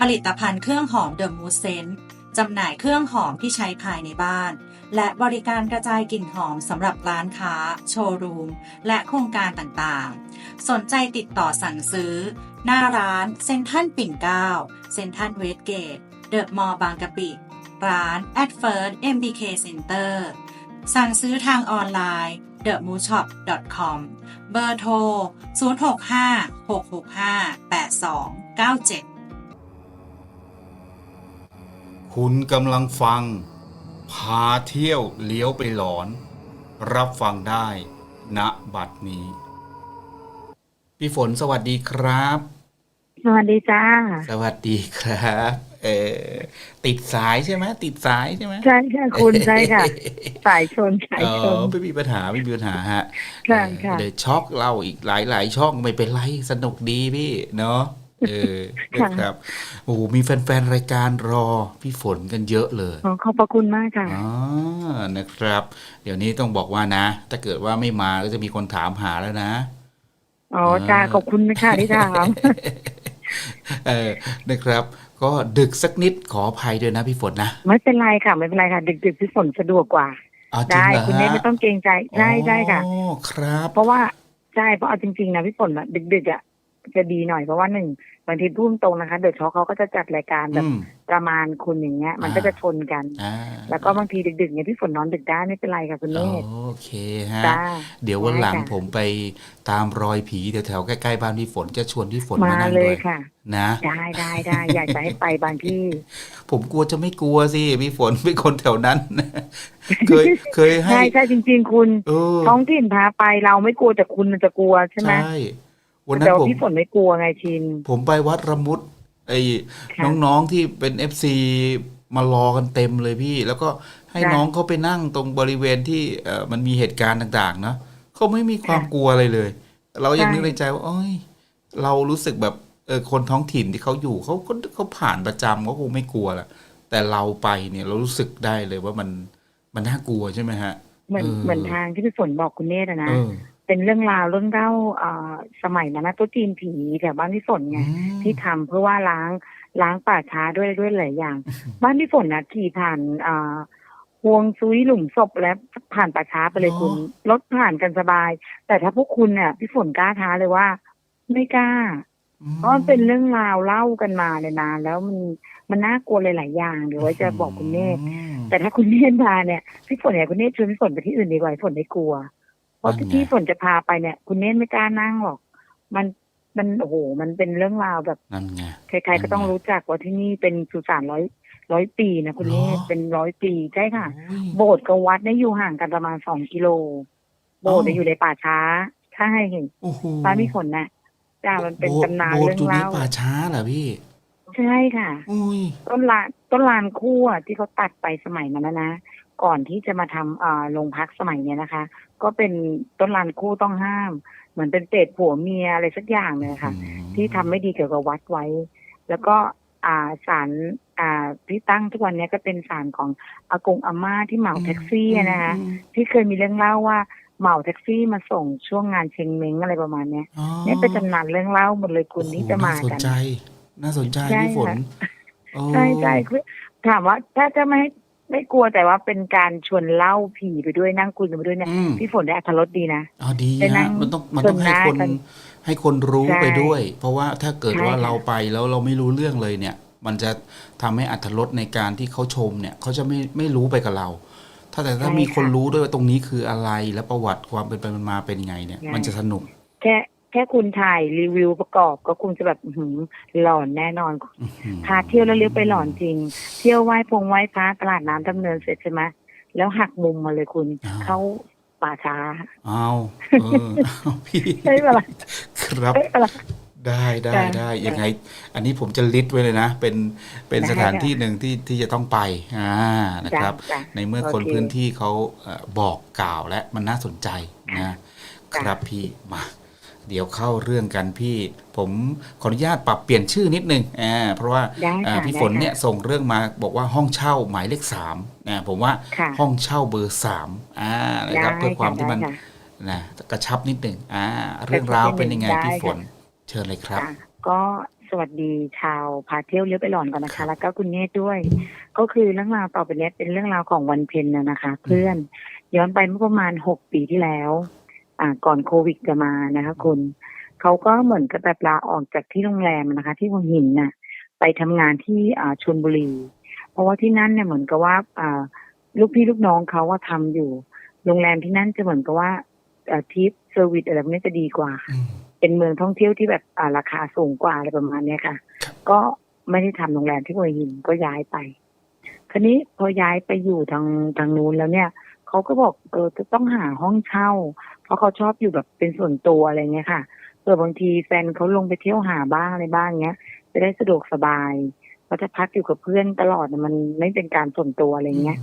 ผลิตภัณฑ์เครื่องหอมเดอะมูสเซนจำหน่ายเครื่องหอมที่ใช้ภายในบ้าน และบริการกระจายกลิ่นหอมสำหรับร้านค้า โชว์รูม และโครงการต่างๆ สนใจติดต่อสั่งซื้อ หน้าร้านเซ็นทรัลปิ่นเกล้าเซ็นทรัลเวสเกต เดอะมอลล์บางกะปิ ร้าน at first MBK Center สั่งซื้อทางออนไลน์ themoonshop.com เบอร์โทร 065-665-8297 คุณกำลังฟัง พาเที่ยวเลี้ยวไปหลอน รับฟังได้ณบัดนี้ พี่ฝนสวัสดีครับ สวัสดีจ้า สวัสดีครับ เออติดสายใช่ไหมติดสายใช่ไหมใช่ค่ะคุณใช่ค่ะ สายชนสายเอชนอไม่มีปัญหาไม่มีปัญหาฮะค่ะเออค่ะเดี๋ยวช็อกเราอีกหลายหลายๆช่องไม่เป็นไรสนุกดีพี่เนาะ เออค่ะนะครับโอ้โหมีแฟนๆรายการรอพี่ฝนกันเยอะเลยขอขอบพระคุณมากค่ะอ๋อนะครับ เดี๋ยวนี้ต้องบอกว่านะ ถ้าเกิดว่าไม่มาก็จะมีคนถามหาแล้วนะอ๋อจ้าขอบคุณนะคะที่ถามเออนะครับ ก็ดึกสักนิดขออภัยด้วยนะพี่ฝนนะไม่เป็นไรค่ะไม่เป็นไรค่ะ ดึกๆพี่ฝนสะดวกกว่าอ๋อจริงได้เหรอคุณเนทฮะไม่ต้องเกรงใจได้ได้ค่ะอ๋อครับ เพราะว่าใช่เพราะเอาจริงๆนะพี่ฝนอะดึกๆอะ จะดีหน่อยเพราะว่าหนึ่งบางทีพูดตรงนะคะ เดอะช็อคเขาก็จะจัดรายการแบบอืมประมาณคุณอย่างเงี้ย มันอ่าก็จะชนกันอ่าแล้วก็บางทีดึกๆเนี่ยพี่ฝนนอนดึกได้ไม่เป็นไรค่ะคุณเนทโอเคฮะจ้าเดี๋ยววันหลังได้ค่ะผมไปตามรอยผีแถวๆใกล้ๆบ้านพี่ฝนจะชวนพี่ฝนมามานั่งเลด้วยยค่ะนะได้ได้ได้อยากจะให้ไปบางที่ ผมกลัวจะไม่กลัวสิพี่ฝนเป็นคนแถวนั้นเคยเคยให้ใช่ใช่จริง ๆ คุณเออท้องถิ่นพาไปเราไม่กลัวแต่คุณมันจะกลัวใช่ไหมใช่ วันนั้แต่นว่าผม พี่ฝนไม่กลัวไงชิน ผมไปวัดระมุดไอ้ค่ะ น้องๆที่เป็นเอฟซีมารอกันเต็มเลยพี่ แล้วก็ให้ค่ะน้องเขาไปนั่งตรงบริเวณที่เอ่อมันมีเหตุการณ์ต่างๆ เนาะเขาไม่มีความค่ะกลัวอะไรเลย เรายังใช่นึกในใจว่าเอ้ย เรารู้สึกแบบเออคนท้องถิ่นที่เขาอยู่เขาก็เขาผ่านประจำเขาคงไม่กลัวแหละแต่เราไปเนี่ยเรารู้สึกได้เลยว่ามันมันน่ากลัวใช่ไหมฮะ เหมือนเออ เหมือนทางที่พี่ฝนบอกคุณเนตรอะนะ เออ เป็นเรื่องราวเรื่องเล่าอ่าสมัยนั้นนะตัวจีนผีแถวบ้านพี่ฝนไงอืมที่ทำเพื่อว่าล้างล้างป่าช้าด้วยด้วยหลายอย่าง บ้านพี่ฝนนะขี่ผ่านอ่าห่วงซุยหลุมศพแล้วผ่านป่าช้าไปเลยเหรอคุณรถผ่านกันสบาย แต่ถ้าพวกคุณเนี่ยพี่ฝนกล้าท้าเลยว่า ไม่กล้าเพราะมันเป็นเรื่องราวเล่ากันมาเนี่ยนานแล้วมันมันน่ากลัวหลายๆอย่างเดี๋ยวไว้จะบอกคุณเนธอืมแต่ถ้าคุณเนธมาเนี่ยพี่ฝนเนี่ยคุณเนธชวนพี่ฝนไปที่อื่นดีกว่าพี่ฝนไม่กลัว เพราะนั่นไงที่ฝนจะพาไปเนี่ย คุณเนธไม่กล้านั่งหรอก มันมันโอ้โหมันเป็นเรื่องราวแบบนั่นไงใครๆก็ต้องรู้จักว่าที่นี่เป็นสุสานร้อยร้อยปีนะคุณเนธเหรอเป็นร้อยปีใช่ค่ะโอ้ยโบสถ์กับวัดเนี่ยอยู่ห่างกันประมาณสองกิโล โบสถ์เนี่ยอ๋อออยู่ในป่าช้าใช่เห็นโอ้โหบ้านพี่ฝนน่ะจ้ามันเป็นโบสถ์ตำนานโบสเรื่ถ์องอยู่ในเล่าป่าช้าเหรอพี่ใช่ค่ะอุ้ยต้นลานต้นลานคู่อะที่เขาตัดไปสมัยนั้นนะนะ ก่อนที่จะมาทำอ่าโรงพักสมัยเนี้ยนะคะ ก็เป็นต้นลานคู่ต้องห้าม เหมือนเป็นเศษผัวเมียอะไรสักอย่างเลยค่ะ ที่ทำไม่ดีเกี่ยวกับวัดไว้ แล้วก็อ่าศาลอ่าที่ตั้งทุกวันเนี้ยก็เป็นศาลของอากงอาม่าที่เหมาแท็กซี่อะนะคะอืมที่เคยมีเรื่องเล่าว่าเหมาแท็กซี่มาส่งช่วงงานเชงเม้งอะไรประมาณเนี้ยอ๋อเนี่ยเป็นตำนานเรื่องเล่าหมดเลยคุณที่จะมาโอ้โหกัน น่าสนใจ น่าสนใจใช่พี่ฝนค่ะโอ้ใช่ใช่คือถามว่าถ้าจะไม่ ไม่กลัวแต่ว่าเป็นการชวนเล่าผีไปด้วยนั่งคุยกันไปด้วยเนี่ยอืม พี่ฝนได้อัธรสดีนะ อ๋อดีไปนั่ฮะงมันต้องมันต้องชมให้ได้คนกันให้คนรู้ใช่ไปด้วย เพราะว่าถ้าเกิดใช่ว่าค่ะ เราไปแล้วเราไม่รู้เรื่องเลยเนี่ย มันจะทำให้อัตรสในการที่เขาชมเนี่ยเขาจะไม่ไม่รู้ไปกับเรา ถ้าแต่ถ้ามีคนรู้ด้วยว่าตรงนี้คืออะไรและประวัติความเป็นไปมันมาเป็นยังไงเนี่ย มันจะสนุก แค่ แค่คุณถ่ายรีวิวประกอบก็คงจะแบบอื้อหือหลอนแน่นอนอื้อหือพาเที่ยวแล้วเลี้ยวไปหลอนจริง เที่ยวไหว้พงไหว้พระตลาดน้ำดำเนินเสร็จใช่ไหมแล้วหักมุมมาเลยคุณเข้าป่าช้าเอาเออเอาพี่ใช่ปะล่ะครับใช่ปะล่ะได้ได้จ้ะได้ยังไง อันนี้ผมจะลิสต์ไว้เลยนะ เป็นเป็นได้สถานค่ะที่หนึ่งที่ที่จะต้องไปอ่านะครับจ้ะจ้ะในเมื่อคนโอเคพื้นที่เขาเอ่อบอกกล่าวและมันน่าสนใจนะจ้ะครับพี่มา เดี๋ยวเข้าเรื่องกันพี่ ผมขออนุญาตปรับเปลี่ยนชื่อนิดนึงอ่าเพราะว่าได้อ่าค่ะพี่ได้ฝนค่ะเนี่ยส่งเรื่องมาบอกว่าห้องเช่าหมายเลขสามนะผมว่าค่ะห้องเช่าเบอร์สามอ่านะครับได้เพื่อความที่ค่ะมันได้ค่ะนะกระชับนิดหนึ่งอ่า เรื่องราวเป็นยังไงได้พี่ค่ะฝนเชิญเลยครับค่ะก็สวัสดีชาวพาเที่ยวเลี้ยวไปหลอนก่อนนะคะ แล้วก็คุณเนตด้วย ก็คือเรื่องราวต่อไปเนี้ยเป็นเรื่องราวของวันเพ็ญนะนะคะ เพื่อนย้อนไปเมื่อประมาณหกปีที่แล้ว อ่าก่อนโควิดจะมานะคะคุณเขาก็เหมือนกับแบบลาออกจากที่โรงแรมนะคะ ที่หัวหินน่ะ ไปทำงานที่อ่าชลบุรี เพราะว่าที่นั่นเนี่ยเหมือนกับว่าอ่าลูกพี่ลูกน้องเขาว่าทำอยู่ โรงแรมที่นั่นจะเหมือนกับว่าทิปเซอร์วิสอะไรพวกนี้จะดีกว่าอืมเป็นเมืองท่องเที่ยวที่แบบอ่าราคาสูงกว่าอะไรประมาณเนี้ยค่ะครับก็ไม่ได้ทำโรงแรมที่หัวหินก็ย้ายไป คราวนี้พอย้ายไปอยู่ทางทางนู้นแล้วเนี่ยเขาก็บอกเออจะต้องหาห้องเช่าเพ ราะเขาชอบอยู่แบบเป็นส่วนตัวอะไรเงี้ยค่ะเผื่อบางทีแฟนเขาลงไปเที่ยวหาบ้างอะไรบ้างเงี้ยจะได้สะดวกสบายเพราะถ้าพักอยู่กับเพื่อนตลอดเนี่ยมันไม่เป็นการส่วนตัวอะไรเงี้ย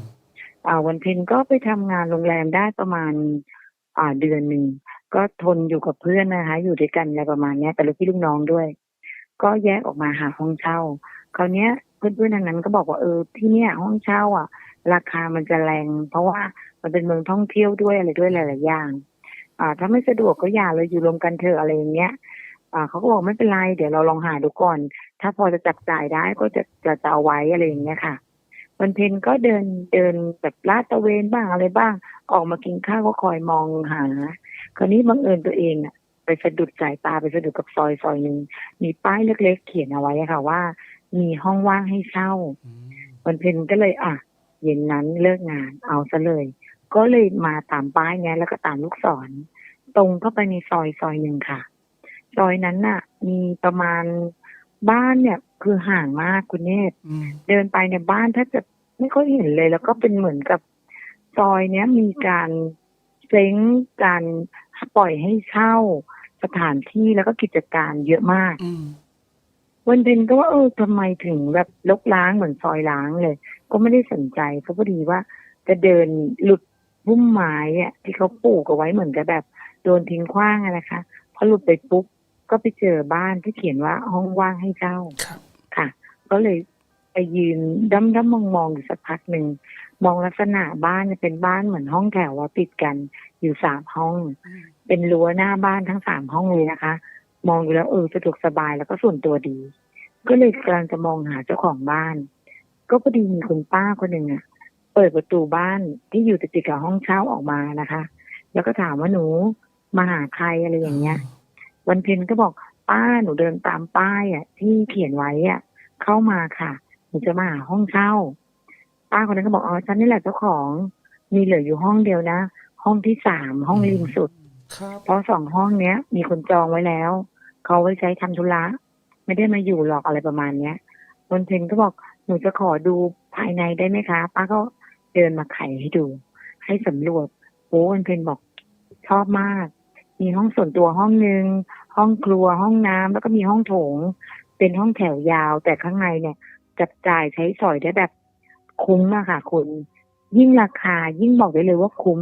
อ่าวันเพ็ญก็ไปทำงานโรงแรมได้ประมาณ อ่าเดือนหนึ่งก็ทนอยู่กับเพื่อนนะคะ อยู่ด้วยกันอะไรประมาณเนี้ย แต่ลูกพี่ลูกน้องด้วย ก็แยกออกมาหาห้องเช่าคราวเนี้ยเพื่อนๆทางนั้นก็บอกว่าเออที่เนี่ยห้องเช่าอะ ราคามันจะแรง เพราะว่ามันเป็นเมืองท่องเที่ยวด้วยอะไรด้วยหลายๆอย่าง อ่าถ้าไม่สะดวกก็อย่าเลยอยู่รวมกันเถอะอะไรอย่างเงี้ยอ่าเขาก็บอกไม่เป็นไรเดี๋ยวเราลองหาดูก่อน ถ้าพอจะจับจ่ายได้ก็จะจะจะเอาไว้อะไรอย่างเงี้ยค่ะวันเพ็ญก็เดินเดินแบบลาดตระเวนบ้างอะไรบ้าง ออกมากินข้าวก็คอยมองหาคราวนี้บังเอิญตัวเองอะไปสะดุดสายตาไปสะดุดกับซอยซอยหนึ่งมีป้ายเล็กๆเขียนเอาไว้อะค่ะว่า มีห้องว่างให้เช่าอืมวันเพ็ญก็เลย อะ เย็นนั้นเลิกงานเอาซะเลย ก็เลยมาตามป้ายเนี้ยแล้วก็ตามลูกศร ตรงเข้าไปในซอยซอยหนึ่งค่ะ ซอยนั้นน่ะ มีประมาณบ้านเนี่ย คือห่างมากคุณเนตรอืมเดินไปเนี่ยบ้านถ้าจะไม่ค่อยเห็นเลย แล้วก็เป็นเหมือนกับซอยเนี้ยมีการเซ้งการปล่อยให้เช่าสถานที่แล้วก็กิจการเยอะมากอืมวันเพ็ญก็ว่าเออทำไมถึงแบบลกล้างเหมือนซอยล้างเลย ก็ไม่ได้สนใจเพราะพอดีว่าจะเดินหลุด พุ่มไม้อะที่เขาปลูกเอาไว้เหมือนกับแบบโดนทิ้งขว้างอะนะคะพอหลุดไปปุ๊บก็ไปเจอบ้านที่เขียนว่าห้องว่างให้เช่าครับค่ะ ก็เลยไปยืนด้ำด้ำมองมองๆอยู่สักพักหนึ่งมองลักษณะบ้านเนี่ยเป็นบ้านเหมือนห้องแถวว่าติดกันอยู่สามห้อง เป็นรั้วหน้าบ้านทั้งสามห้องเลยนะคะ มองอยู่แล้วเออสะดวกสบายแล้วก็ส่วนตัวดี ก็เลยกำลังจะมองหาเจ้าของบ้าน ก็พอดีมีคุณป้าคนหนึ่งอะ เปิดประตูบ้านที่อยู่ติดๆกับห้องเช่าออกมานะคะ แล้วก็ถามว่าหนูมาหาใครอะไรอย่างเงี้ย วันเพ็ญก็บอกป้าหนูเดินตามป้ายอะ ที่เขียนไว้อะ เข้ามาค่ะหนูจะมาหาห้องเช่า ป้าคนนั้นก็บอกอ๋อฉันนี่แหละเจ้าของมีเหลืออยู่ห้องเดียวนะ ห้องที่สามห้องริมสุดครับเพราะสองห้องเนี้ย มีคนจองไว้แล้ว เขาไว้ใช้ทำธุระไม่ได้มาอยู่หรอกอะไรประมาณเนี้ยวันเพ็ญก็บอกหนูจะขอดูภายในได้ไหมคะ ป้าก็ เดินมาไขให้ดู ให้สำรวจโอ้วันเพ็ญบอกชอบมาก มีห้องส่วนตัวห้องหนึ่งห้องครัวห้องน้ำแล้วก็มีห้องโถง เป็นห้องแถวยาว แต่ข้างในเนี่ย จับจ่ายใช้สอยได้แบบคุ้มอะค่ะคุณ ยิ่งราคายิ่งบอกได้เลยว่าคุ้ม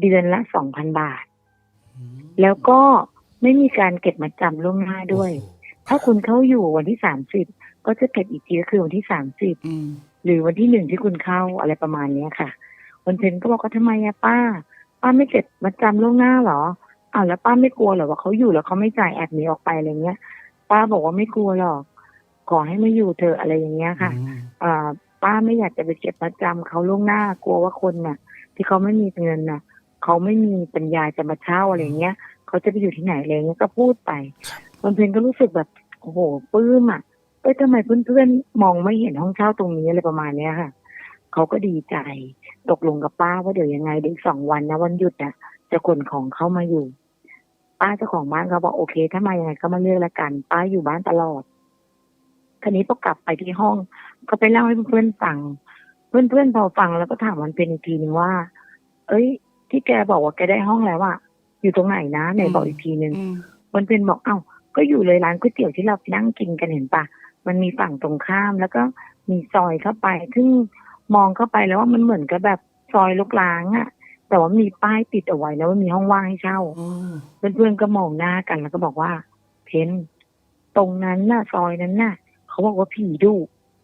เดือนละสองพันบาทอืมแล้วก็ไม่มีการเก็บมาจำล่วงหน้าด้วยโอ้โหถ้าคุณเข้าอยู่วันที่สามสิบก็จะเก็บอีกทีก็คือวันที่สามสิบอืม หรือวันที่หนึ่งที่คุณเข้าอะไรประมาณเนี้ยค่ะวันเพ็ญก็บอกว่าทำไมอะป้า ป้าไม่เก็บมาจำล่วงหน้าเหรออ้าวแล้วป้าไม่กลัวเหรอว่าเขาอยู่แล้วเขาไม่จ่ายแอบหนีออกไปอะไรเงี้ย ป้าบอกว่าไม่กลัวหรอกขอให้มาอยู่เถอะอะไรอย่างเงี้ยค่ะอืมอ่าป้าไม่อยากจะไปเก็บมาจำเขาล่วงหน้ากลัวว่าคนน่ะ ที่เขาไม่มีเงินน่ะเขาไม่มีปัญญาจะมาเช่าอะไรเงี้ยเขาจะไปอยู่ที่ไหนอะไรเงี้ยก็พูดไปครับวันเพ็ญก็รู้สึกแบบโอ้โหปลื้มอะเอ้ยทำไมเพื่อนๆมองไม่เห็นห้องเช่าตรงนี้อะไรประมาณเนี้ยค่ะเขาก็ดีใจ ตกลงกับป้าว่าเดี๋ยวยังไงเดี๋ยวอีกสองวันนะวันหยุดน่ะจะขนของเข้ามาอยู่ ป้าเจ้าของบ้านเขาบอกโอเค ถ้ามายังไงก็มาเลือกละกัน ป้าอยู่บ้านตลอดทีนี้พอกลับไปที่ห้อง ก็ไปเล่าให้เพื่อนๆฟัง เพื่อนๆพอฟังแล้วก็ถามมันเป็นอีกทีนึงว่า เอ้ย ที่แกบอกว่าแกได้ห้องแล้วอะอยู่ตรงไหนนะไหนบอกอีกทีนึงอืมมันเป็นบอกเอ้าก็อยู่เลยร้านก๋วยเตี๋ยวที่เราไปนั่งกินกันเห็นปะ มันมีฝั่งตรงข้ามแล้วก็มีซอยเข้าไป ซึ่งมองเข้าไปแล้วว่ามันเหมือนกับแบบซอยลูกล้างอะแต่ว่ามีป้ายติดเอาไว้นะว่ามีห้องว่างให้เช่าอืมเพื่อนๆก็มองหน้ากันแล้วก็บอกว่า เพนตรงนั้นน่ะ ซอยนั้นน่ะ เขาบอกว่าผีดุ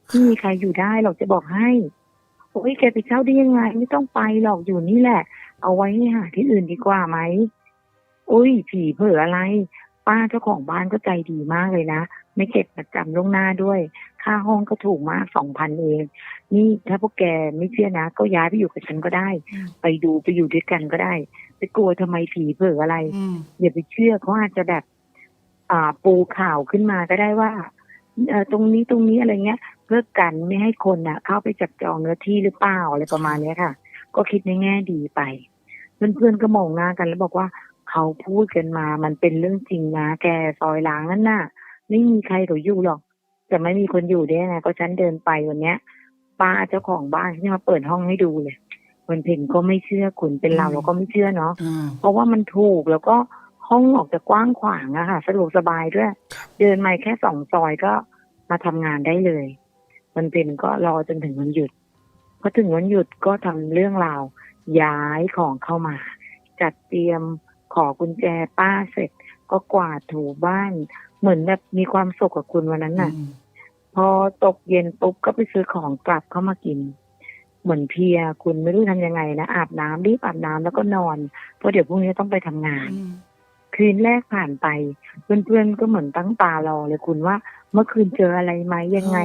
ไม่มีใครอยู่ได้หรอกจะบอกให้โอ้ยแกไปเช่าได้ยังไง ไม่ต้องไปหรอกอยู่นี่แหละ เอาไว้ให้หาที่อื่นดีกว่าไหมอุ้ยผีเผลออะไร ป้าเจ้าของบ้านก็ใจดีมากเลยนะ ไม่เก็บประจำล่วงหน้าด้วย ค่าห้องก็ถูกมากสองพันเอง นี่ถ้าพวกแกไม่เชื่อนะ ก็ย้ายไปอยู่กับฉันก็ได้อืมไปดูไปอยู่ด้วยกันก็ได้ ไปกลัวทำไมผีเผลออะไรอืมอย่าไปเชื่อเขาอาจจะแบบ อ่าปูข่าวขึ้นมาก็ได้ว่าเอ่อตรงนี้ตรงนี้อะไรเงี้ย เพื่อกันไม่ให้คนน่ะ เข้าไปจับจองเนื้อที่หรือเปล่าอะไรประมาณเนี้ยค่ะ ก็คิดในแง่ดีไป เพื่อนๆก็มองหน้ากันแล้วบอกว่า เขาพูดกันมา มันเป็นเรื่องจริงนะแกซอยล้างนั่นน่ะ ไม่มีใครเขาอยู่หรอก จะไม่มีคนอยู่ได้ยังไงก็ฉันเดินไปวันเนี้ย ป้าเจ้าของบ้านที่มาเปิดห้องให้ดูเลยวันเพ็ญก็ไม่เชื่อคุณเป็นเราอืมเราก็ไม่เชื่อเนาะอ่าเพราะว่ามันถูกแล้วก็ห้องออกจะกว้างขวางอะค่ะสะดวกสบายด้วยครับเดินมาแค่สองซอยก็มาทำงานได้เลยวันเป็นก็รอจนถึงวันหยุดพอถึงวันหยุดก็ทำเรื่องราวย้ายของเข้ามา จัดเตรียม ขอกุญแจป้าเสร็จ ก็กวาดถูบ้าน เหมือนแบบมีความสุขกับคุณวันนั้นน่ะอืมพอตกเย็นปุ๊บก็ไปซื้อของกลับเข้ามากิน เหมือนเพลียคุณไม่รู้ทำยังไงนะอาบน้ำรีบอาบน้ำแล้วก็นอน เพราะเดี๋ยวพรุ่งนี้ต้องไปทำงานอืมคืนแรกผ่านไป เพื่อนๆก็เหมือนตั้งตารอเลยคุณว่า เมื่อคืนเจออะไรไหมยังไง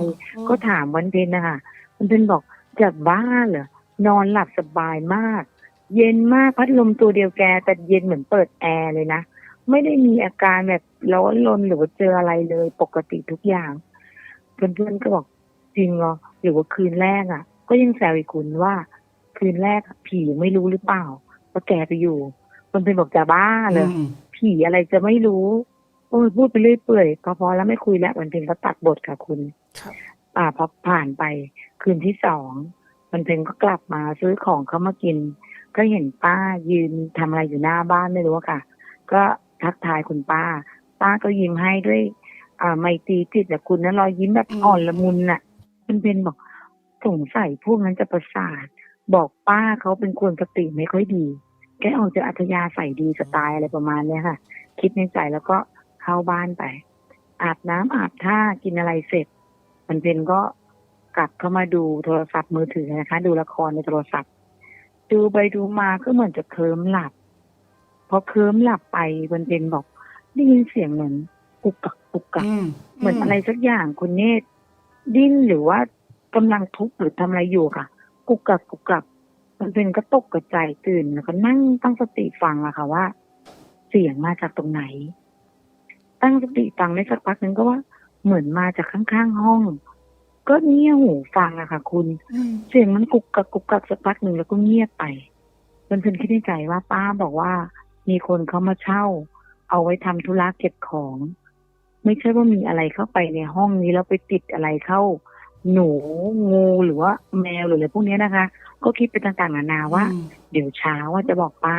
ก็ถามวันเพ็ญนะคะวันเพ็ญบอกจะบ้าเหรอนอนหลับสบายมาก เย็นมากพัดลมตัวเดียวแก แต่เย็นเหมือนเปิดแอร์เลยนะ ไม่ได้มีอาการแบบร้อนรนหรือว่าเจออะไรเลย ปกติทุกอย่างเพื่อนๆก็บอกจริงเหรอหรือว่าคืนแรกอะ ก็ยังแซวอีกคุณว่า คืนแรกอะผีไม่รู้หรือเปล่าว่าแกไปอยู่คนเป็นบอกจะบ้าเลยอืมผีอะไรจะไม่รู้โอ้ยพูดไปเรื่อยเปื่อยพอพอแล้วไม่คุยแล้ววันเพ็ญก็ตัดบทค่ะคุณครับอ่าพอผ่านไปคืนที่สองวันเพ็ญก็กลับมาซื้อของเขามากิน ก็เห็นป้ายืนทำอะไรอยู่หน้าบ้านไม่รู้ค่ะ ก็ทักทายคุณป้า ป้าก็ยิ้มให้ด้วยอ่าไมตรีจิตแต่คุณนั้นรอยยิ้มแบบอ่อนละมุนน่ะวันเพ็ญบอกสงสัยพวกนั้นจะประสาท บอกป้าเขาเป็นคนสติไม่ค่อยดี แกออกจะอัธยาศัยดีสไตล์อะไรประมาณเนี้ยค่ะ คิดในใจแล้วก็เข้าบ้านไป อาบน้ำอาบท่ากินอะไรเสร็จ มันเพนก็กลับเข้ามาดูโทรศัพท์มือถือนะคะ ดูละครในโทรศัพท์ ดูไปดูมาก็เหมือนจะเคลิ้มหลับ พอเคลิ้มหลับไปมันเพนบอกได้ยินเสียงเหมือนกุกกักกุกกักอืมเหมือนอะไรสักอย่างคุณเนตรดิ้นหรือว่ากำลังทุบหรือทำอะไรอยู่ค่ะ กุกกักกุกกักมันเป็นก็ตกกระจายตื่นแล้วก็นั่งตั้งสติฟังอะค่ะว่า เสียงมาจากตรงไหน ตั้งสติฟังได้สักพักหนึ่งก็ว่าเหมือนมาจากข้างๆห้อง ก็เงี่ยหูฟังอะค่ะ คุณอืมเสียงมันกุกกักกุกกักสักพักหนึ่งแล้วก็เงียบไปเพื่อนๆคิดในใจว่าป้าบอกว่า มีคนเขามาเช่า เอาไว้ทำธุระเก็บของ ไม่ใช่ว่ามีอะไรเข้าไปในห้องนี้แล้วไปติดอะไรเข้า หนูงูหรือว่าแมวหรืออะไรพวกนี้นะคะ ก็คิดไปต่างๆนานาว่าอืมเดี๋ยวเช้าว่าจะบอกป้า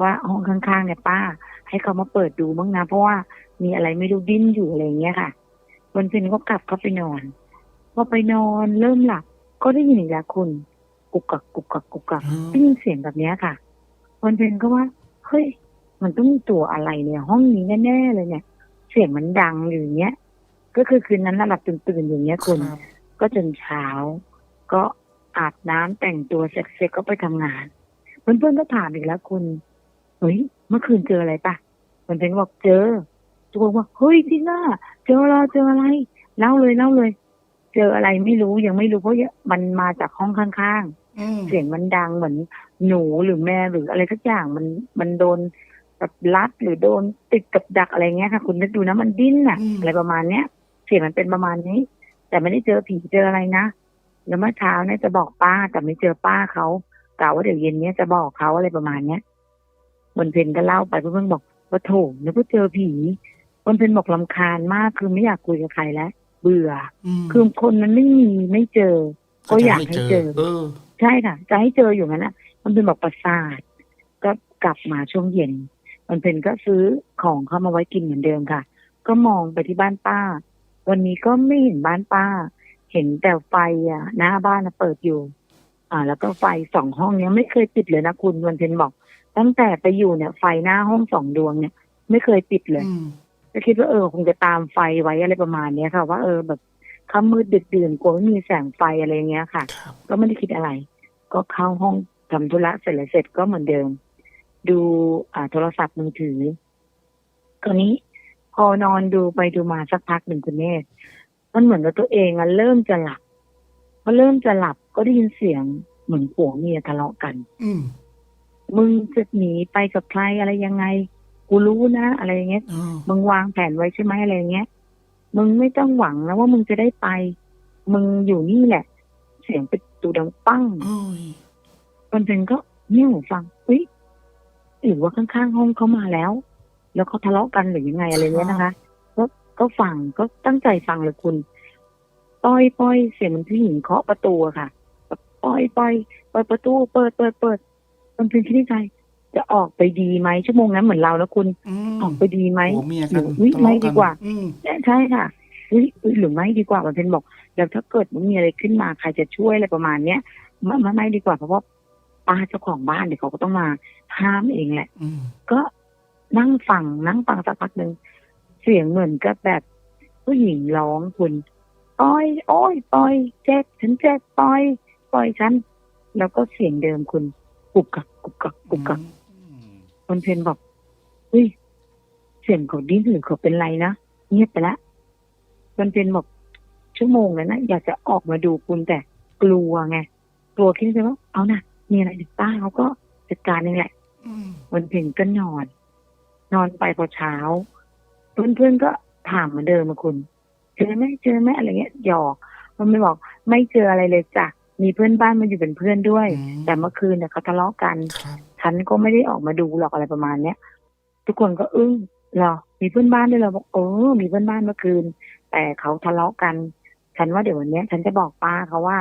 ว่าห้องข้างๆเนี่ยป้า ให้เขามาเปิดดูบ้างนะเพราะว่ามีอะไรไม่รู้ดิ้นอยู่อะไรอย่างเงี้ยค่ะวันเพ็ญก็กลับเข้าไปนอนพ อไปนอนเริ่มหลับก็ได้ยินอีกแล้วคุณ กุกกักกุกกักกุกกักอืมได้ยินเสียงแบบเนี้ยค่ะ วันเพ็ญก็ว่า เฮ้ย มันต้องมีตัวอะไรเนี่ยห้องนี้แน่ๆเลยเนี่ย เสียงมันดังอยู่อย่างเงี้ย ก็คือคืนนั้นน่ะหลับตื่นๆอย่างเงี้ยคุณรับก็จนเช้า ก็อาบน้ำแต่งตัวเสร็จๆก็ไปทำงาน เพื่อนๆก็ถามอีกแล้วคุณ เฮ้ย เมื่อคืนเจออะไรปะมันเป็นบอกเจอทุกคนว่าเฮ้ยจริงอะเจอแล้วเจออะไรเล่าเลยเล่าเลย เจออะไรไม่รู้ยังไม่รู้เพราะมันมาจากห้องข้างอืมๆเสียงมันดังเหมือนหนูหรือแม่หรืออะไรสักอย่างมันมันโดนแบบรัดหรือโดนติดกับดักอะไรเงี้ยค่ะ คุณนึกดูนะมันดิ้นอะอะไรประมาณเนี้ยเสียงมันเป็นประมาณนี้ แต่ไม่ได้เจอผีเจออะไรนะแล้วเมื่อเช้าเนี่ยจะบอกป้าแต่ไม่เจอป้าเขากล่าวว่าเดี๋ยวเย็นเนี้ยจะบอกเขาอะไรประมาณเนี้ยบนเพนก็เล่าไปเพื่อนๆบอกว่าโถนึกว่าเจอผีบนเพนบอกลำคาญมากคือไม่อยากคุยกับใครแล้ว เบื่อมคือคนมันไม่มีไม่เจอ ก็อยากให้เจอเออใช่ค่ะ จะให้เจออยู่งั้นนะมันเป็นบอกประสาทก็กลับมาช่วงเย็น มันเป็นก็ซื้อของเข้ามาไว้กินเหมือนเดิมค่ะ ก็มองไปที่บ้านป้า วันนี้ก็ไม่เห็นบ้านป้า เห็นแต่ไฟอะหน้าบ้านน่ะเปิดอยู่ อ่า แล้วก็ไฟสองห้องเนี้ยไม่เคยติดเลยนะคุณวันเพ็ญบอก ตั้งแต่ไปอยู่เนี่ย ไฟหน้าห้องสองดวงเนี่ย ไม่เคยติดเลยอืม ก็คิดว่าเออคงจะตามไฟไว้อะไรประมาณเนี้ยค่ะ ว่าเออแบบค่ำมืดดึกดื่นกลัวไม่มีแสงไฟอะไรเงี้ยค่ะครับก็ไม่ได้คิดอะไร ก็เข้าห้องทำธุระเสร็จแล้วเสร็จก็เหมือนเดิม ดูอ่าโทรศัพท์มือถือคราวนี้อนอนดูไปดูมาสักพักหนึ่งคุณเนตรมันเหมือนกับตัวเองอะเริ่มจะหลับพอเริ่มจะหลับก็ได้ยินเสียงเหมือนผัวเมียทะเลาะกัน อืมมึงจะหนีไปกับใครอะไรยังไง กูรู้นะอะไรอย่างเงี้ยอ๋อมึงวางแผนไว้ใช่ไหมอะไรอย่างเงี้ยมึงไม่ต้องหวังนะว่ามึงจะได้ไป มึงอยู่นี่แหละ เสียงเป็นตูดังปั้งโอ้ยคนเป็นก็เงี่ยหูฟังเฮ้ยหรือว่าข้างๆห้องเขามาแล้ว แล้วเขาทะเลาะกันหรือยังไงอะไรเงี้ยนะคะก็ก็ฟังก็ตั้งใจฟังเลยคุณ ป้อยป้อยเสียงเหมันผู้หญิงเคาะประตูอะค่ะแบบป้อยป้อยเปิดประตู เปิดเปิดเปิดมันเป็นที่ในใจ จะออกไปดีไหมชั่วโมงนั้นเหมือนเราแล้วคุณอืมออกไปดีไหมผัวเมียหกัรืนออุ๊ยทะเลาะไม่ดีกว่าอืมใช่ค่ะเฮ้ยเฮ้ยหรือไม่ดีกว่ามันเป็นบอก แล้วถ้าเกิดมันมีอะไรขึ้นมาใครจะช่วยอะไรประมาณเนี้ยไม่ไม่ไม่ดีกว่าเพราะว่าป้าเจ้าของบ้านเดี๋ยวเขาก็ต้องมาห้ามเองแหละอืมก็นั่งฟังนั่งฟังสักพักหนึ่งเสียงเหมือนกับแบบผู้หญิงร้องคุณปล่อย โอ้ยปล่อยเจ็บฉันเจ็บปล่อย ปล่อยฉัน แล้วก็เสียงเดิมคุณกุกกักกุกกักกุกกักอืม คนเพนบอกเฮ้ยเสียงเขาดิ้นหรือเขาเป็นไรนะเงียบไปแล้วคนเพนบอกชั่วโมงแล้วนะอยากจะออกมาดูคุณแต่กลัวไงกลัวคิดในใจว่าเอานะมีอะไรเดี๋ยวป้าเขาก็จัดการเองแหละอืมวันเพ็ญก็นอน นอนไปพอเช้า เพื่อนๆก็ถามเหมือนเดิมมาคุณ เจอไหมเจอไหมอะไรเงี้ยหยอกมันไม่บอก ไม่เจออะไรเลยจ้ะมีเพื่อนบ้านมาอยู่เป็นเพื่อนด้วยอืมแต่เมื่อคืนเนี่ยเขาทะเลาะกันครับ ฉันก็ไม่ได้ออกมาดูหรอกอะไรประมาณเนี้ยทุกคนก็อึ้งเหรอมีเพื่อนบ้านด้วยเหราบอกเออมีเพื่อนบ้านเมื่อคืน แต่เขาทะเลาะกัน ฉันว่าเดี๋ยววันเนี้ย ฉันจะบอกป้าเขาว่า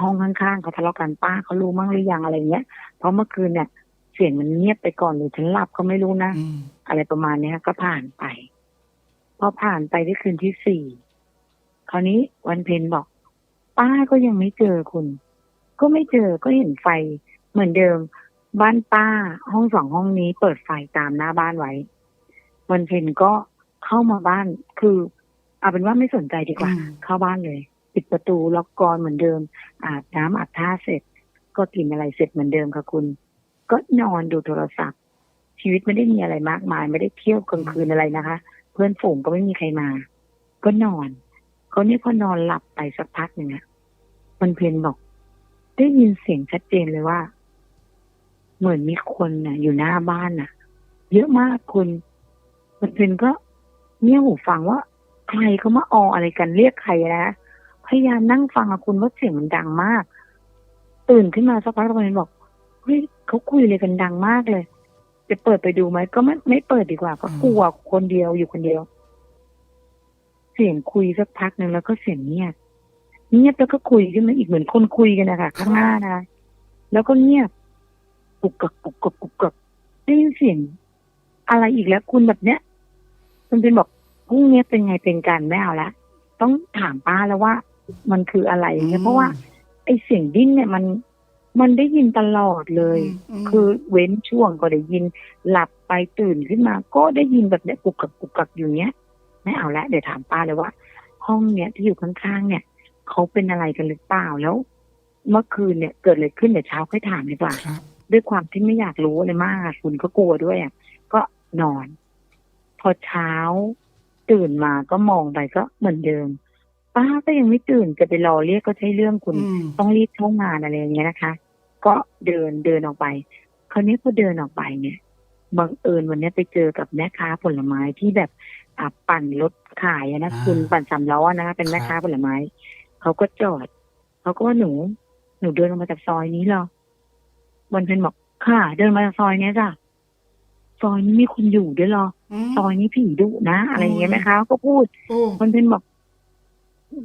ห้องข้างๆเขาทะเลาะกันป้าเขารู้มั้งหรือยังอะไรเงี้ยเพราะเมื่อคืนเนี่ยเสียงมันเงียบไปก่อนหรือฉันหลับก็ไม่รู้นะอืมอะไรประมาณเนี้ยก็ผ่านไปพอผ่านไปที่คืนที่สี่คราวนี้วันเพ็ญบอก ป้าก็ยังไม่เจอคุณ ก็ไม่เจอก็เห็นไฟเหมือนเดิม บ้านป้าห้องสองห้องนี้เปิดไฟตามหน้าบ้านไว้ วันเพ็ญก็เข้ามาบ้านคือเอาเป็นว่าไม่สนใจดีกว่าอืมเข้าบ้านเลย ปิดประตูล็อกกรอนเหมือนเดิม อาบน้ำอาบท่าเสร็จ ก็กินอะไรเสร็จเหมือนเดิมค่ะคุณ ก็นอนดูโทรศัพท์ ชีวิตไม่ได้มีอะไรมากมาย ไม่ได้เที่ยวกลางคืนอะไรนะคะ เพื่อนฝูงก็ไม่มีใครมา ก็นอนเขาเนี่ยพอนอนหลับไปสักพักหนึ่งอะมันเพลนบอก ได้ยินเสียงชัดเจนเลยว่า เหมือนมีคนน่ะ อยู่หน้าบ้านน่ะ เยอะมากคุณมันเพลนก็เงี่ยหูฟังว่าใครเขามาอออะไรกันเรียกใครนะพยายามนั่งฟังอะคุณว่าเสียงมันดังมาก ตื่นขึ้นมาสักพักมันเพลนบอกเฮ้ยเขาคุยอะไรกันดังมากเลย จะเปิดไปดูไหมก็ไม่ไม่เปิดดีกว่าก็กลัวคนเดียวอยู่คนเดียว เสียงคุยสักพักหนึ่งแล้วก็เสียงเงียบเงียบแล้วก็คุยขึ้นมาอีกเหมือนคนคุยกันนะคะข้างหน้านะแล้วก็เงียบ กุกกักกุกกักกุกกักได้ยินเสียงอะไรอีกแล้วคุณแบบเนี้ยคุณเป็นบอกพรุ่งนี้เป็นไงเป็นการไม่เอาละต้องถามป้าแล้วว่า มันคืออะไรเนี่ยเพราะว่า ไอ้เสียงดิ้นเนี่ยมันมันได้ยินตลอดเลยมคือเว้นช่วงก็ได้ยิน หลับไปตื่นขึ้นมา ก็ได้ยินแบบเนี้ยกุกกักกุกกักอยู่เนี้ย ไม่เอาละเดี๋ยวถามป้าเลยว่า ห้องเนี้ยที่อยู่ข้างๆเนี่ยเขาเป็นอะไรกันหรือเปล่าแล้ว เมื่อคืนเนี่ยเกิดอะไรขึ้นเดี๋ยวเช้าค่อยถามดีกว่าครับ ด้วยความที่ไม่อยากรู้อะไรมากอะคุณก็กลัวด้วยอะก็นอน พอเช้าตื่นมาก็มองไปก็เหมือนเดิม ป้าก็ยังไม่ตื่นจะไปรอเรียกก็ใช่เรื่องคุณอืมต้องรีบเข้างานอะไรอย่างเงี้ยนะคะ ก็เดินเดินออกไป คราวนี้พอเดินออกไปเนี่ยบังเอิญวันนี้ไปเจอกับแม่ค้าผลไม้ที่แบบอะปั่นรถขายอะนะอ่าคุณปั่นสามล้อนะคะเป็นแม่ครับค้าผลไม้เขาก็จอดเขาก็ว่าหนู หนูเดินออกมาจากซอยนี้เหรอ วันเพ็ญบอกค่ะ เดินมาจากซอยเนี้ยจ้ะซอยนี้มีคนอยู่ด้วยเหรอมซอยนี้ผีดุนะอะไรอย่างเงี้ยโอ้ยแม่ค้าก็พูดโอ้มันเป็นบอก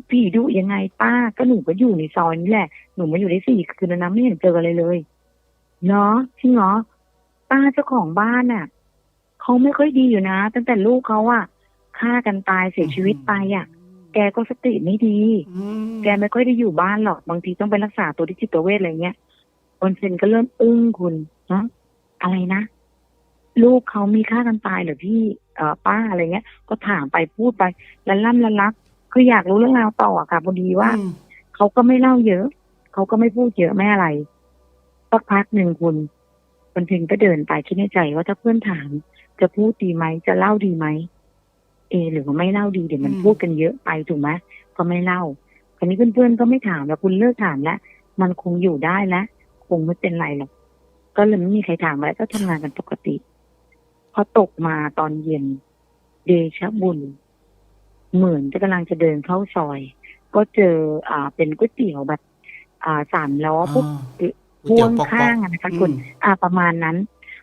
ผีดุยังไงป้าก็หนูก็อยู่ในซอยนี้แหละหนูมาอยู่ได้สี่คืนแล้วนะไม่เห็นเจออะไรเลยเนาะจริงเหรอป้าเจ้าของบ้านน่ะเขาไม่ค่อยดีอยู่นะตั้งแต่ลูกเขาอะฆ่ากันตายเสียชีวิตไปอะแกก็สติไม่ดีอืมแกไม่ค่อยได้อยู่บ้านหรอกบางทีต้องไปรักษาตัวที่จิตเวชอะไรเงี้ย คนเซนก็เริ่มอึ้งคุณนะอะไรนะ ลูกเขามีฆ่ากันตายเหรอพี่เอ่อป้าอะไรเงี้ย ก็ถามไปพูดไปละล่ำละลัก คืออยากรู้เรื่องราวต่ออะค่ะพอดีว่าอืมเขาก็ไม่เล่าเยอะ เขาก็ไม่พูดเยอะไม่อะไรสักพักหนึ่งคุณคนเพ็ญก็เดินไปคิดในใจว่าถ้าเพื่อนถาม จะพูดดีไหมจะเล่าดีไหมเอะหรือว่าไม่เล่าดีเดี๋ยวมันอืมพูดกันเยอะไปถูกไหมก็ไม่เล่าคราวนี้เพื่อนๆก็ไม่ถามแล้วคุณเลิกถามแล้วมันคงอยู่ได้แล้วค งไม่เป็นไรหรอกก็เลยไม่มีใครถามอะไรก็ทำงานกันปกติ พอตกมาตอนเย็น เดชะบุญ เหมือนจะกำลังจะเดินเข้าซอย ก็เจออ่าเป็นก๋วยเตี๋ยวแบบ อ่าสามล้อพวกก๋วยพ่เตี๋วยงปอกๆข้างอะนะคะอืมคุณอ่าประมาณนั้น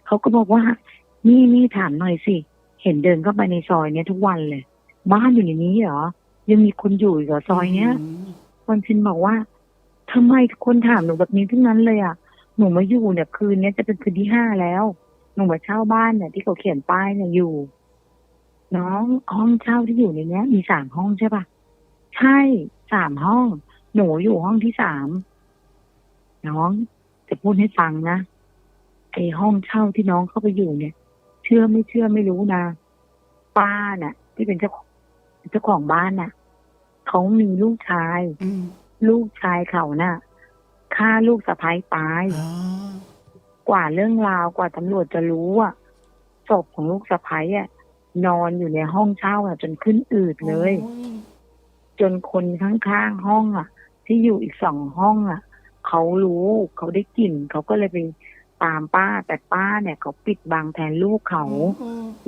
เขาก็บอกว่านี่นี่ถามหน่อยสิ เห็นเดินเข้าไปในซอยเนี้ยทุกวันเลย บ้านอยู่ในนี้เหรอ ยังมีคนอยู่อีกเหรอซอยเนี้ยมคนชินบอกว่า ทำไมคนถามหนูแบบนี้ทั้งนั้นเลยอะหนูมาอยู่เนี่ย คืนเนี้ยจะเป็นคืนที่ห้าแล้ว หนูมาเช่าบ้านเนี่ยที่เขาเขียนป้ายเนี่ยอยู่ น้องห้องเช่าที่อยู่ในเนี้ย มีสามห้องใช่ปะใช่สามห้อง หนูอยู่ห้องที่สามน้องจะพูดให้ฟังนะไอห้องเช่าที่น้องเข้าไปอยู่เนี่ย เชื่อไม่เชื่อไม่รู้นะป้าน่ะ ที่เป็นเจ้าเจ้าของบ้านน่ะเขามีลูกชายอื ลูกชายเขาน่ะฆ่าลูกสะพ้ายตายอ๋อกว่าเรื่องราวกว่าตำรวจจะรู้อะศพของลูกสะพ้ายอะ นอนอยู่ในห้องเช่าอะ จนขึ้นอืดเลยโอ้ยจนคนข้างๆห้องอะ ที่อยู่อีกสองห้องอะ เขารู้เขาได้กลิ่นเขาก็เลยไปตามป้าแต่ป้าเนี่ยเขาปิดบังแทนลูกเขาโอ้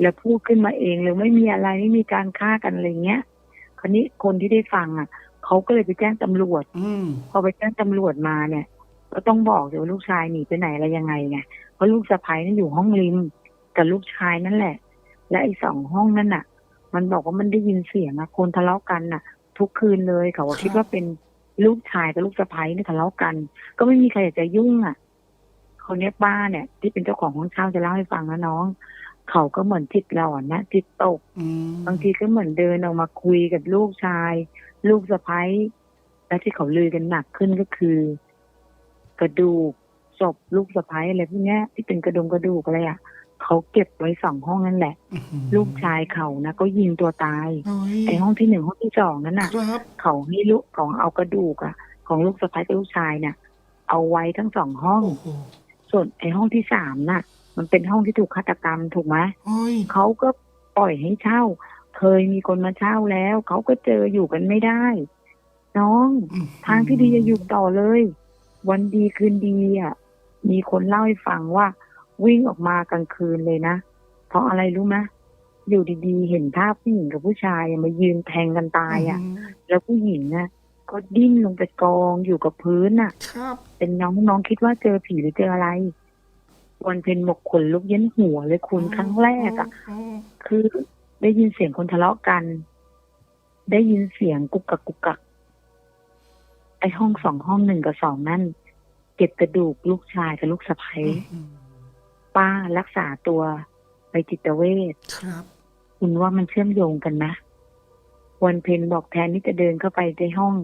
แล้วพูดขึ้นมาเองเลยไม่มีอะไรไม่มีการฆ่ากันอะไรเงี้ย คราวนี้คนที่ได้ฟังอะ เขาก็เลยไปแจ้งตำรวจ อืม พอไปแจ้งตำรวจมาเนี่ย ก็ต้องบอกเลยว่าลูกชายหนีไปไหนอะไรยังไงไงเพราะลูกสะใภ้นั่นอยู่ห้องริมกับลูกชายนั่นแหละ และไอ้สองห้องนั่นน่ะ มันบอกว่ามันได้ยินเสียงอะคนทะเลาะกันน่ะ ทุกคืนเลยเขาก็คิดว่าเป็นลูกชายกับลูกสะใภ้เนี่ยทะเลาะกัน ก็ไม่มีใครอยากจะยุ่งอะคนนี้ยป้าเนี่ย ที่เป็นเจ้าของห้องเช่าจะเล่าให้ฟังนะน้อง เขาก็เหมือนจิตหลอนนะจิตตก อืมบางทีก็เหมือนเดินออกมาคุยกับลูกชาย ลูกสะพ้ายและที่เขาลือกันหนักขึ้นก็คือ กระดูกศพลูกสะพ้ายอะไรพวกเนี้ยที่เป็นกระดงกระดูกอะไรอะเขาเก็บไว้สองห้องนั่นแหละอื้อหือลูกชายเขานะก็ยิงตัวตายโอ้ยไอ้ห้องที่หนึ่งห้องที่สองนั่นน่ะครับเขาให้ลูกของเอากระดูกอะ ของลูกสะพ้ายกับลูกชายเนี่ยเอาไว้ทั้งสองห้องโอ้โหส่วนไอ้ห้องที่สามน่ะ มันเป็นห้องที่ถูกฆาตกรรมถูกไหมโอ้ยเขาก็ปล่อยให้เช่า เคยมีคนมาเช่าแล้ว เขาก็เจออยู่กันไม่ได้ น้องอื้อหือทางที่ดีจะอยู่ต่อเลย วันดีคืนดีอะ มีคนเล่าให้ฟังว่า วิ่งออกมากลางคืนเลยนะ เพราะอะไรรู้ไหมอยู่ดีๆ เห็นภาพผู้หญิงกับผู้ชายอะมายืนแทงกันตายอะ แล้วผู้หญิงน่ะก็ดิ้นลงไปกองอยู่กับพื้นน่ะครับเป็นน้องน้องคิดว่าเจอผีหรือเจออะไรวันเพ็ญบอกขนลุกเย็นหัวเลยคุณครั้งแรกอะ คือ ได้ยินเสียงคนทะเลาะกัน ได้ยินเสียงกุกกักกุกกัก ไอห้องสองห้องหนึ่งกับสองนั่น เก็บกระดูกลูกชายกับลูกสะใภ้อืมป้ารักษาตัวไปจิตเวชครับ คุณว่ามันเชื่อมโยงกันไหมวันเพ็ญบอกแทนที่จะเดินเข้าไปในห้อง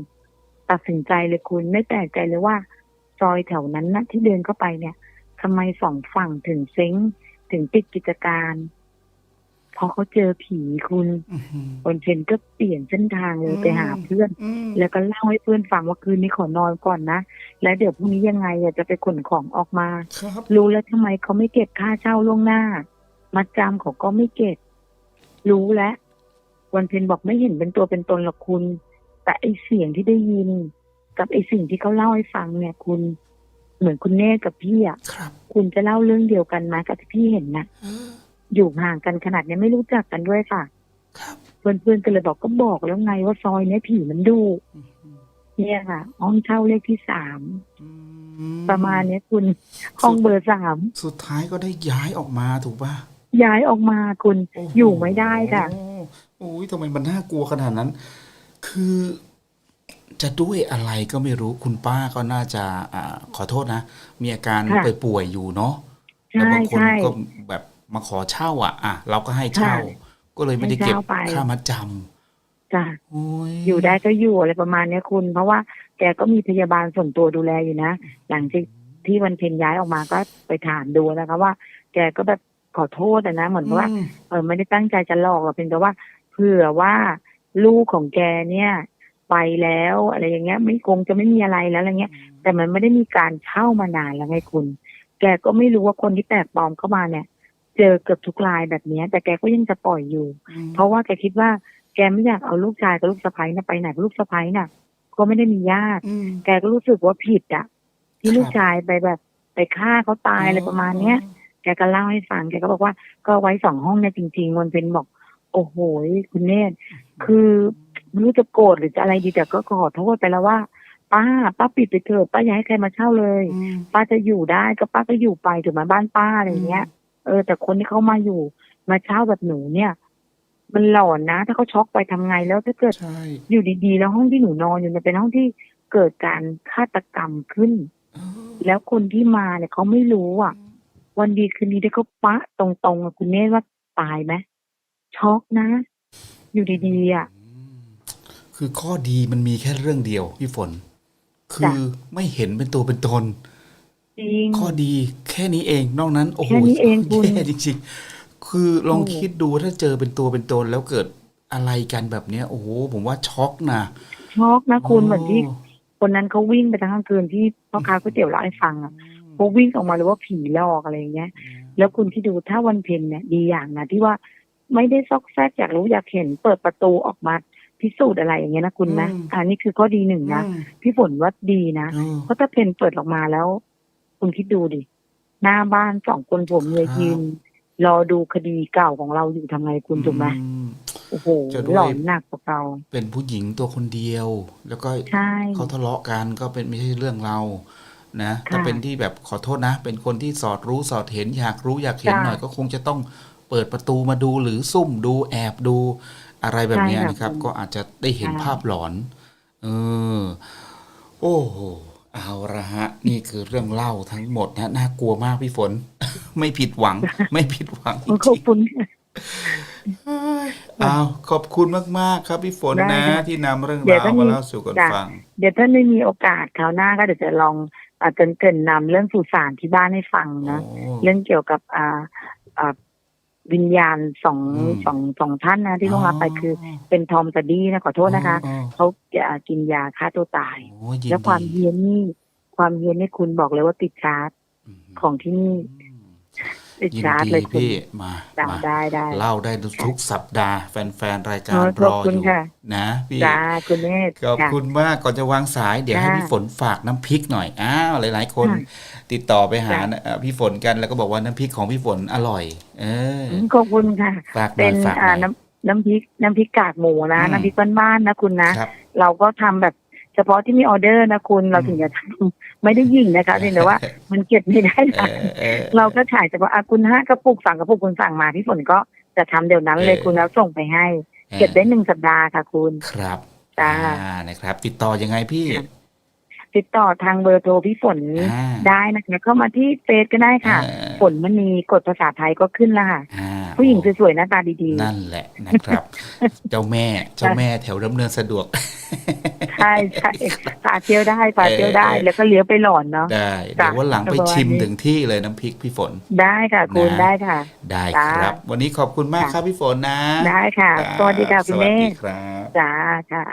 ตัดสินใจเลยคุณไม่แปลกใจเลยว่า ซอยแถวนั้นนะที่เดินเข้าไปเนี่ยทำไมสองฝั่งถึงเซ้งถึงปิดกิจการเพราะเขาเจอผีคุณอื้อหือวันเพ็ญก็เปลี่ยนเส้นทางเลยอืมไปหาเพื่อนอืมแล้วก็เล่าให้เพื่อนฟังว่าคืนนี้ขอนอนก่อนนะ แล้วเดี๋ยวพรุ่งนี้ยังไงอะจะไปขนของออกมาครับรู้แล้วทำไมเขาไม่เก็บค่าเช่าล่วงหน้ามัดจำเขาก็ไม่เก็บ รู้แล้ววันเพ็ญบอกไม่เห็นเป็นตัวเป็นตนหรอกคุณ แต่ไอเสียงที่ได้ยิน กับไอสิ่งที่เขาเล่าให้ฟังเนี่ยคุณเหมือนคุณเน่กับพี่อะครับคุณจะเล่าเรื่องเดียวกันไหมกับที่พี่เห็นนะเอออยู่ห่างกันขนาดเนี้ยไม่รู้จักกันด้วยค่ะครับเพื่อนๆก็เลยบอกก็บอกแล้วไงว่าซอยเนี้ยผีมันดุอื้อหือเนี่ยค่ะ ห้องเช่าเลขที่สามอืประมาณเนี้ยคุณห้องเบอร์สามสุดท้ายก็ได้ย้ายออกมาถูกป่ะย้ายออกมาคุณโโหอยู่ไม่ได้ค่ะโอ้ยทำไมมันน่ากลัวขนาดนั้น คือจะด้วยอะไรก็ไม่รู้คุณป้าก็น่าจะอ่าขอโทษนะ มีอาการค่ะไปป่วยอยู่เนาะใช่แล้วบางคนใช่ก็แบบ มาขอเช่า อะ อะ เราก็ให้เช่าค่ะก็เลยไม่ได้เก็บให้เช่าไปค่ามัดจจ้ะำโอ้ยอยู่ได้ก็อยู่อะไรประมาณเนี้ยคุณ เพราะว่าแกก็มีพยาบาลส่วนตัวดูแลอยู่นะหลังจากที่วันเพ็ญย้ายออกมาก็ไปถามดูนะคะว่า แกก็แบบขอโทษอะนะเหมือนว่าอืมเออไม่ได้ตั้งใจจะหลอกหรอกเพียงแต่ว่าเผื่อว่าลูกของแกเนี่ยไปแล้วอะไรอย่างเงี้ย ไม่คงจะไม่มีอะไรแล้วอะไรเงี้ย แต่มันไม่ได้มีการเช่ามานานแล้วไงคุณ แกก็ไม่รู้ว่าคนที่แปลกปลอมเข้ามาเนี่ยจ เจอเกือบทุกรายแบบเนี้ยแต่แกก็ยังจะปล่อยอยู่ เพราะว่าแกคิดว่าแกไม่อยากเอาลูกชายกับลูกสะใภ้น่ะไปไหนเพราะลูกสะใภ้น่ะ ก็ไม่ได้มีญาติอืมแกก็รู้สึกว่าผิดอะที่ครับลูกชายไปแบบไปฆ่าเขาตายอะไรประมาณเนี้ยแกก็เล่าให้ฟังแกก็บอกว่าก็ไว้สองห้องเนี่ยจริงๆวันเป็นบอก โอ้โหคุณเนตรคือไม่รู้จะโกรธหรือจะอะไรดีแต่ก็ขอโทษไปแล้วว่าป้าป้าปิดไปเถิดป้าอย่าให้ใครมาเช่าเลยอืมป้าจะอยู่ได้ก็ป้าก็อยู่ไปถึงมาบ้านป้าอะไรเงี้ย เออ แต่คนที่เขามาอยู่ มาเช่าแบบหนูเนี่ย มันหลอนนะ ถ้าเขาช็อกไปทำไงแล้วถ้าเกิดใช่อยู่ดีๆ แล้วห้องที่หนูนอนอยู่เนี่ยเป็นห้องที่เกิดการฆาตกรรมขึ้นเออแล้วคนที่มาเนี่ยเขาไม่รู้อะ วันดีคืนดีได้เขาปะตรงๆอะคุณเนธว่าตายไหมช็อกนะ อยู่ดีๆอะอืมคือข้อดีมันมีแค่เรื่องเดียวพี่ฝน คือไม่เห็นเป็นตัวเป็นตน จริง ข้อดีแค่นี้เองนอกนั้น โอ้โหแค่นี้เองคุณ แย่จริงๆ คือลองโอ้คิดดูถ้าเจอเป็นตัวเป็นตนแล้วเกิดอะไรกันแบบเนี้ย โอ้โหผมว่าช็อกนะช็อกนะคุณโเหมือนที่คนนั้นเขาวิ่งไปทั้งกลางคืนที่พ่อค้าก๋วยเตี๋ยวเล่าให้ฟังอะเขาวิ่งออกมาเลยว่าผีหลอกอะไรอย่างเงี้ย แล้วคุณที่ดูถ้าวันเพ็ญเนี่ยดีอย่างนะที่ว่าไม่ได้ซอกแซกอยากรู้อยากเห็นเปิดประตูออกมาพิสูจน์อะไรอย่างเงี้ยนะคุณนะอืม อันนี้คือข้อดีหนึ่งนะ อืมพี่ฝนว่าดีนะเออเพราะถ้าเพนเปิดออกมาแล้ว คุณคิดดูดิ หน้าบ้านสองคนผมเมียครับยืน รอดูคดีเก่าของเราอยู่ทำไงคุณถูกไหมอืมโอ้โหจะด้วยหลอนหนักกว่าเก่าเป็นผู้หญิงตัวคนเดียว แล้วก็ใช่เขาทะเลาะกันก็เป็นไม่ใช่เรื่องเรานะค่ะถ้าเป็นที่แบบขอโทษนะ เป็นคนที่สอดรู้สอดเห็นอยากรู้อยากเห็นจ้ะหน่อยก็คงจะต้องเปิดประตูมาดูหรือซุ่มดูแอบดูอะไรแบบเนี้ยใช่ค่ะนะครับคุณก็อาจจะได้เห็นใช่ภาพหลอน เออ โอ้โห เอาละฮะ นี่คือเรื่องเล่าทั้งหมดนะน่ากลัวมากพี่ฝน ไม่ผิดหวัง ไม่ผิดหวังจขริอบงคุณๆอ้าวขอบคุณมาก ๆ ครับพี่ฝนได้นะค่ะที่นำเรื่องเดี๋ยวราวถ้ามีมาเล่าสู่กันจ้ะฟัง เดี๋ยวถ้าไม่มีโอกาสคราวหน้าก็เดี๋ยวจะลองอาเกรินเกรินนำเรื่องสุสานที่บ้านให้ฟังนะโอ้เรื่องเกี่ยวกับอ่าอ่า วิญญาณสองอืมสองสองท่านนะที่ล่วงลับไปคือ เป็นทอมกับดี้นะขอโทษนะคะอ๋อเขาจะกินยาฆ่าตัวตายโอ้ยินแล้วความดีเฮี้ยนนี่ความเฮี้ยนนี่คุณบอกเลยว่าติดชาร์จของที่นี่ ติดยินชาร์จดีเลยคุณ พี่มาจ้ามาได้ได้เล่าได้ทุกสัปดาห์ แฟนๆ รายการเออรขอบอคุณอยู่ค่ะ นะพี่จ้าคุณเนธขอบค่ะคุณมากก่อนจะวางสายเดี๋ยวให้ค่ะพี่ฝนฝากน้ำพริกหน่อยอ้าวหลาย ๆ คนค่ะติดต่อไปหาจ้ะ เอ่อพี่ฝนกันแล้วก็บอกว่าน้ำพริกของพี่ฝนอร่อย เอออืมขอบคุณค่ะ ฝากหน่เป็อยนฝากหอ่าน่อย น้ำน้ำพริกน้ำพริกกากหมูนะอืม น้ำพริกบ้านๆนะคุณนะ ครับ เราก็ทำแบบเฉพาะที่มีออเดอร์นะคุณเราอืม ถึงจะทำ ไม่ได้ยิงนะคะเพียงแต่ว่า มันเก็บไม่ได้เอนะอเออเราก็ถ่ายเฉพาะอาคุณห้ากระปุกสั่งกระปุกคุณสั่งมาพี่ฝนก็จะทำเดี๋ยวนั้นเลยเออคุณแล้วส่งไปให้ เก็บได้หนึ่งสัปดาห์ค่ะคุณครับจ้าอ่านะครับ ติดต่อยังไงพี่ค่ะติดต่อทางเบอร์โทรพี่ฝนอ่าได้นะคะเข้ามาที่เฟซก็ได้ค่ะเออ ฝนมันมีกดภาษาไทยก็ขึ้นแล้วค่ะอ่าผู้หญิงสวยๆหน้าตาดีนั่นแหละนะครับ เจ้าแม่เจ้าแม่แถวดำเนินสะดวกๆใช่ใช่พาเที่ยวได้พาเที่ยวได้เออแล้วก็เลี้ยวไปหลอนเนาะได้จ้ะเดี๋ยววันหลังไปประมาณชิมนี้ถึงที่เลยน้ำพริกพี่ฝน ได้ค่ะคุณนะได้ค่ะ ได้จ้าครับ วันนี้ขอบคุณมากค่ะครับพี่ฝนนะ ได้ค่ะจ้าสวัสดีค่ะคุณสวัสเมดีฆครับจ้าค่ะ